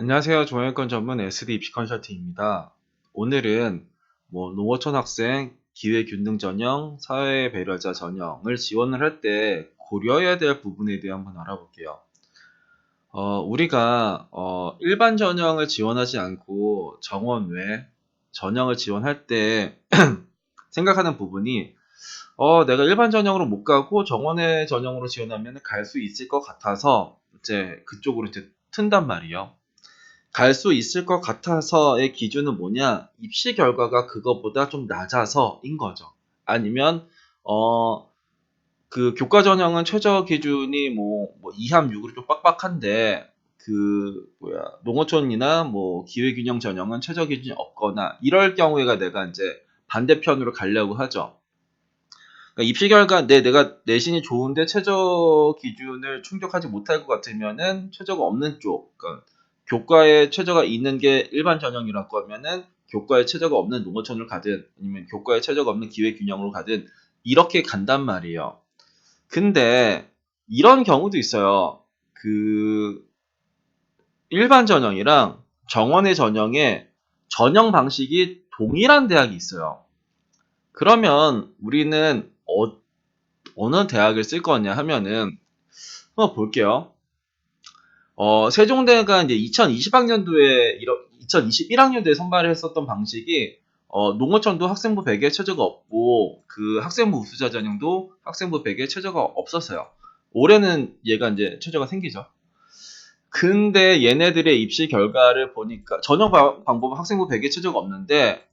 안녕하세요. 종합권 전문 SD 입시 컨설팅입니다. 오늘은 뭐 농어촌 학생 기회균등 전형, 사회 배려자 전형을 지원을 할 때 고려해야 될 부분에 대해 한번 알아볼게요. 어, 우리가 어, 일반 전형을 지원하지 않고 정원 외 전형을 지원할 때 생각하는 부분이 어, 내가 일반 전형으로 못 가고 정원의 전형으로 지원하면 갈 수 있을 것 같아서 이제 그쪽으로 이제 튼단 말이에요. 갈 수 있을 것 같아서의 기준은 뭐냐? 입시 결과가 그것보다 좀 낮아서인 거죠. 아니면 어, 그 교과 전형은 최저 기준이 뭐, 뭐 2함 6으로 좀 빡빡한데 그 뭐야 농어촌이나 뭐 기회균형 전형은 최저 기준이 없거나 이럴 경우에가 내가 이제 반대편으로 가려고 하죠. 그러니까 입시 결과 내 내가 내신이 좋은데 최저 기준을 충족하지 못할 것 같으면은 최저가 없는 쪽, 그러니까 교과에 최저가 있는 게 일반 전형이라고 하면은 교과에 최저가 없는 농어촌을 가든 아니면 교과에 최저가 없는 기회균형으로 가든 이렇게 간단 말이에요. 근데 이런 경우도 있어요. 그 일반 전형이랑 정원의 전형에 전형 방식이 동일한 대학이 있어요. 그러면 우리는 어, 어느 대학을 쓸 거냐 하면은 한번 볼게요. 어, 세종대가 이제 2020학년도에 2021학년도에 선발을 했었던 방식이 어, 농어촌도 학생부 100에 최저가 없고 그 학생부 우수자 전형도 학생부 100에 최저가 없었어요. 올해는 얘가 이제 최저가 생기죠. 근데 얘네들의 입시 결과를 보니까 전형 방법은 학생부 100에 최저가 없는데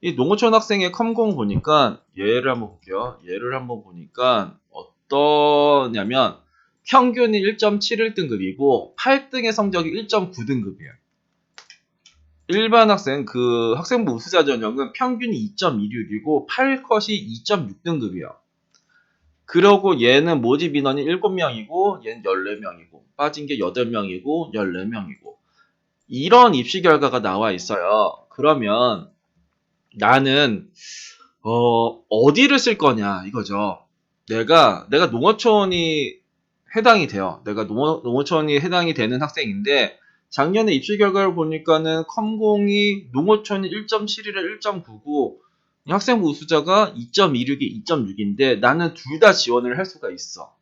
이 농어촌 학생의 컴공 보니까 얘를 한번 볼게요. 얘를 한번 보니까 어떠냐면 평균이 1.71등급이고 8등의 성적이 1.9등급이에요. 일반 학생 그 학생부 우수자 전형은 평균이 2.26이고 8컷이 2.6등급이에요. 그러고 얘는 모집 인원이 7명이고 얘는 14명이고 빠진 게 8명이고 14명이고 이런 입시 결과가 나와 있어요. 그러면 나는 어 어디를 쓸 거냐 이거죠. 내가 내가 농어촌이 해당이 돼요. 내가 농어, 농어촌이 해당이 되는 학생인데 작년에 입시 결과를 보니까는 컴공이 농어촌이 1.7이라 1.9고 학생부 우수자가 2.26이 2.6인데 나는 둘 다 지원을 할 수가 있어.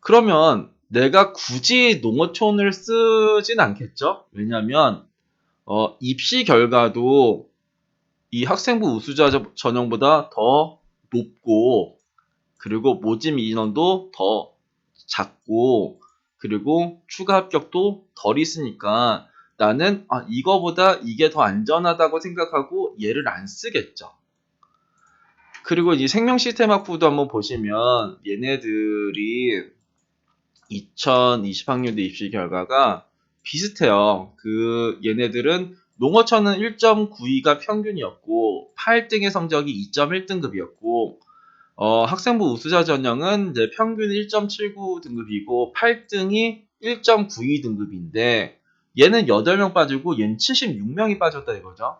그러면 내가 굳이 농어촌을 쓰진 않겠죠? 왜냐면 어, 입시 결과도 이 학생부 우수자 전형보다 더 높고 그리고 모집 인원도 더 작고 그리고 추가 합격도 덜 있으니까 나는 아, 이거보다 이게 더 안전하다고 생각하고 얘를 안 쓰겠죠. 그리고 이 생명 시스템 학부도 한번 보시면 얘네들이 2020학년도 입시 결과가 비슷해요. 그 얘네들은 농어촌은 1.92가 평균이었고 8등의 성적이 2.1등급이었고 어, 학생부 우수자 전형은 이제 평균 1.79 등급이고 8등이 1.92 등급인데 얘는 8명 빠지고 얘는 76명이 빠졌다 이거죠.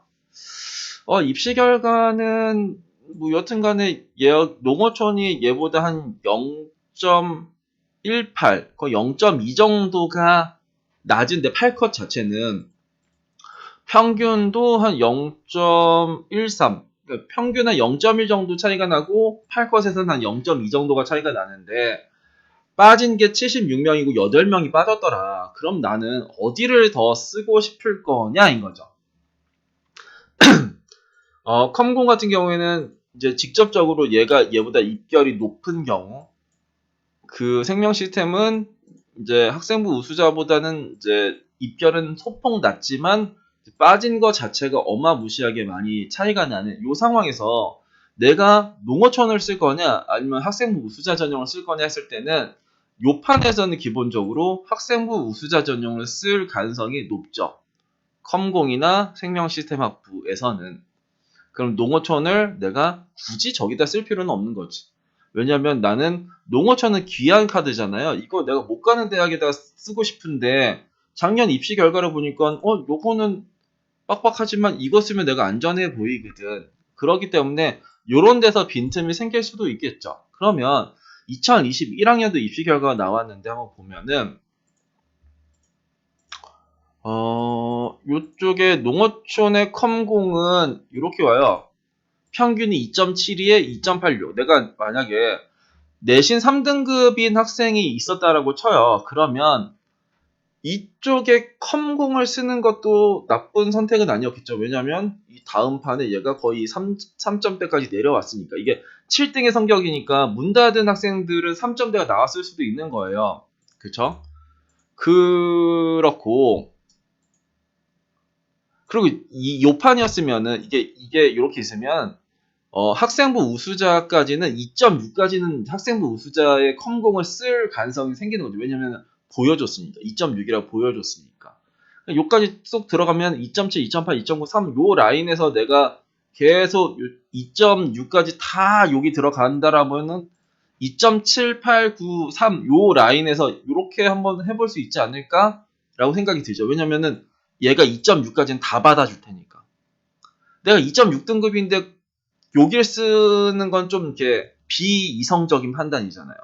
어, 입시 결과는 뭐 여튼간에 얘 농어촌이 얘보다 한 0.18, 거의 0.2 정도가 낮은데 8컷 자체는 평균도 한 0.13, 그러니까 평균 한 0.1 정도 차이가 나고 8컷에서는 한 0.2 정도가 차이가 나는데 빠진 게 76명이고 8명이 빠졌더라. 그럼 나는 어디를 더 쓰고 싶을 거냐인 거죠. 어, 컴공 같은 경우에는 이제 직접적으로 얘가 얘보다 입결이 높은 경우 그 생명 시스템은 이제 학생부 우수자보다는 이제 입결은 소폭 낮지만 빠진 것 자체가 어마무시하게 많이 차이가 나는 이 상황에서 내가 농어촌을 쓸 거냐 아니면 학생부 우수자 전형을 쓸 거냐 했을 때는 요 판에서는 기본적으로 학생부 우수자 전형을 쓸 가능성이 높죠. 컴공이나 생명시스템학부에서는 그럼 농어촌을 내가 굳이 저기다 쓸 필요는 없는 거지. 왜냐면 나는 농어촌은 귀한 카드잖아요. 이거 내가 못 가는 대학에다가 쓰고 싶은데 작년 입시 결과를 보니까 어 요거는 빡빡하지만 이거 쓰면 내가 안전해 보이거든. 그렇기 때문에 이런 데서 빈틈이 생길 수도 있겠죠. 그러면 2021학년도 입시 결과가 나왔는데 한번 보면은 어, 요쪽에 농어촌의 컴공은 이렇게 와요. 평균이 2.72에 2.86. 내가 만약에 내신 3등급인 학생이 있었다라고 쳐요. 그러면 이쪽에 컴공을 쓰는 것도 나쁜 선택은 아니었겠죠. 왜냐면 이 다음 판에 얘가 거의 3, 3점대까지 내려왔으니까. 이게 7등의 성적이니까 문 닫은 학생들은 3점대가 나왔을 수도 있는 거예요. 그쵸? 그렇고, 그리고 이 요판이었으면은 이게, 이게 이렇게 있으면 어, 학생부 우수자까지는 2.6까지는 학생부 우수자의 컴공을 쓸 가능성이 생기는 거죠. 왜냐면 보여줬으니까. 2.6이라고 보여줬으니까. 요까지 쏙 들어가면 2.7, 2.8, 2.9, 3, 요 라인에서 내가 계속 2.6까지 다 여기 들어간다라면은 2.7, 8, 9, 3, 요 라인에서 이렇게 한번 해볼 수 있지 않을까라고 생각이 들죠. 왜냐면은 얘가 2.6까지는 다 받아줄 테니까. 내가 2.6등급인데 여기를 쓰는 건 좀 이렇게 비이성적인 판단이잖아요.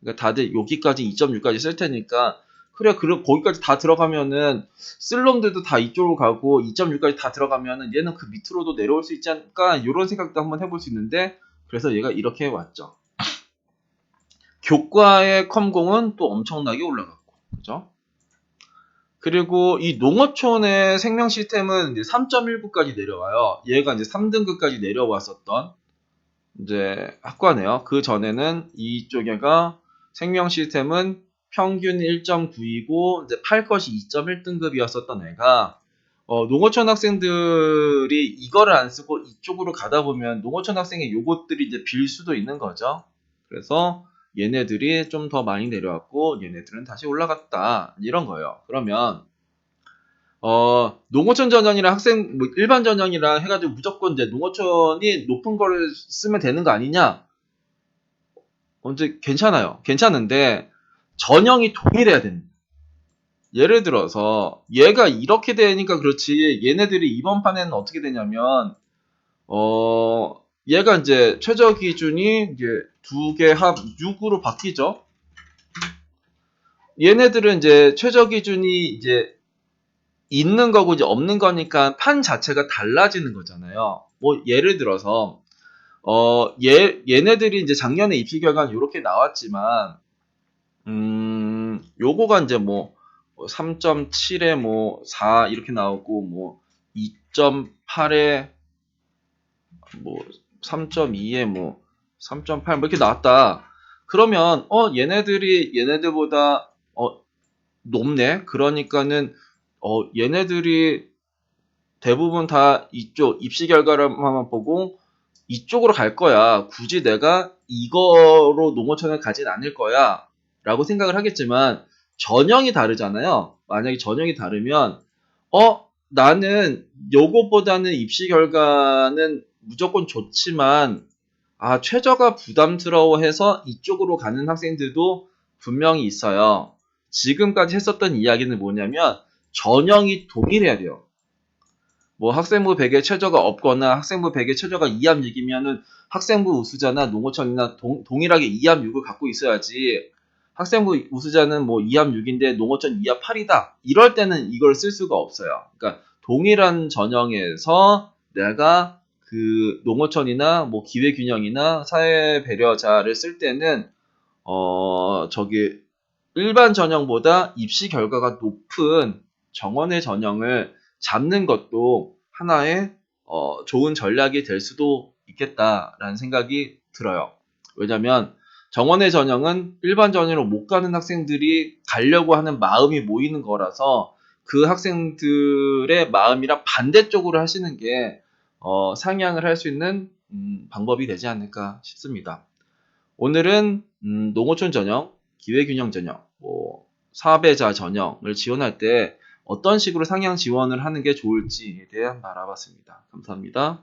그러니까 다들 여기까지 2.6까지 쓸 테니까 그래 그래 거기까지 다 들어가면은 쓸 놈들도 다 이쪽으로 가고 2.6까지 다 들어가면은 얘는 그 밑으로도 내려올 수 있지 않을까 이런 생각도 한번 해볼 수 있는데 그래서 얘가 이렇게 왔죠. 교과의 컴공은 또 엄청나게 올라갔고 그죠? 그리고 이 농어촌의 생명 시스템은 이제 3.19까지 내려와요. 얘가 이제 3등급까지 내려왔었던 이제 학과네요. 그 전에는 이쪽에가 생명 시스템은 평균 1.9이고 이제 팔 것이 2.1등급이었었던 애가 어, 농어촌 학생들이 이거를 안 쓰고 이쪽으로 가다 보면 농어촌 학생의 요것들이 이제 빌 수도 있는 거죠. 그래서 얘네들이 좀 더 많이 내려왔고 얘네들은 다시 올라갔다 이런 거예요. 그러면 어, 농어촌 전형이랑 학생 뭐 일반 전형이랑 해가지고 무조건 이제 농어촌이 높은 거를 쓰면 되는 거 아니냐? 언제 괜찮아요. 괜찮은데 전형이 동일해야 됩니다. 예를 들어서 얘가 이렇게 되니까 그렇지 얘네들이 이번 판에는 어떻게 되냐면 어 얘가 이제 최저 기준이 이제 두 개 합 6으로 바뀌죠. 얘네들은 이제 최저 기준이 이제 있는 거고 이제 없는 거니까 판 자체가 달라지는 거잖아요. 뭐 예를 들어서 어 얘, 얘네들이 이제 작년에 입시 결과는 이렇게 나왔지만 음 요거가 이제 뭐 3.7에 뭐 4 이렇게 나오고 뭐 2.8에 뭐 3.2에 뭐 3.8 뭐 이렇게 나왔다. 그러면 어 얘네들이 얘네들보다 어 높네. 그러니까는 어 얘네들이 대부분 다 이쪽 입시 결과를만 보고 이쪽으로 갈 거야. 굳이 내가 이거로 농어촌을 가진 않을 거야. 라고 생각을 하겠지만 전형이 다르잖아요. 만약에 전형이 다르면 어 나는 요것보다는 입시 결과는 무조건 좋지만 아 최저가 부담스러워해서 이쪽으로 가는 학생들도 분명히 있어요. 지금까지 했었던 이야기는 뭐냐면 전형이 동일해야 돼요. 뭐 학생부 100에 최저가 없거나 학생부 100에 최저가 2합 6이면은 학생부 우수자나 농어촌이나 동, 동일하게 2합 6을 갖고 있어야지 학생부 우수자는 뭐 2합 6인데 농어촌 2합 8이다. 이럴 때는 이걸 쓸 수가 없어요. 그러니까 동일한 전형에서 내가 그 농어촌이나 뭐 기회균형이나 사회 배려자를 쓸 때는 어 저기 일반 전형보다 입시 결과가 높은 정원의 전형을 잡는 것도 하나의 어, 좋은 전략이 될 수도 있겠다라는 생각이 들어요. 왜냐면 정원의 전형은 일반 전형으로 못 가는 학생들이 가려고 하는 마음이 모이는 거라서 그 학생들의 마음이랑 반대쪽으로 하시는 게 어, 상향을 할 수 있는 음, 방법이 되지 않을까 싶습니다. 오늘은 음, 농어촌 전형, 기회균형 전형, 뭐 사배자 전형을 지원할 때 어떤 식으로 상향 지원을 하는 게 좋을지에 대한 알아봤습니다. 감사합니다.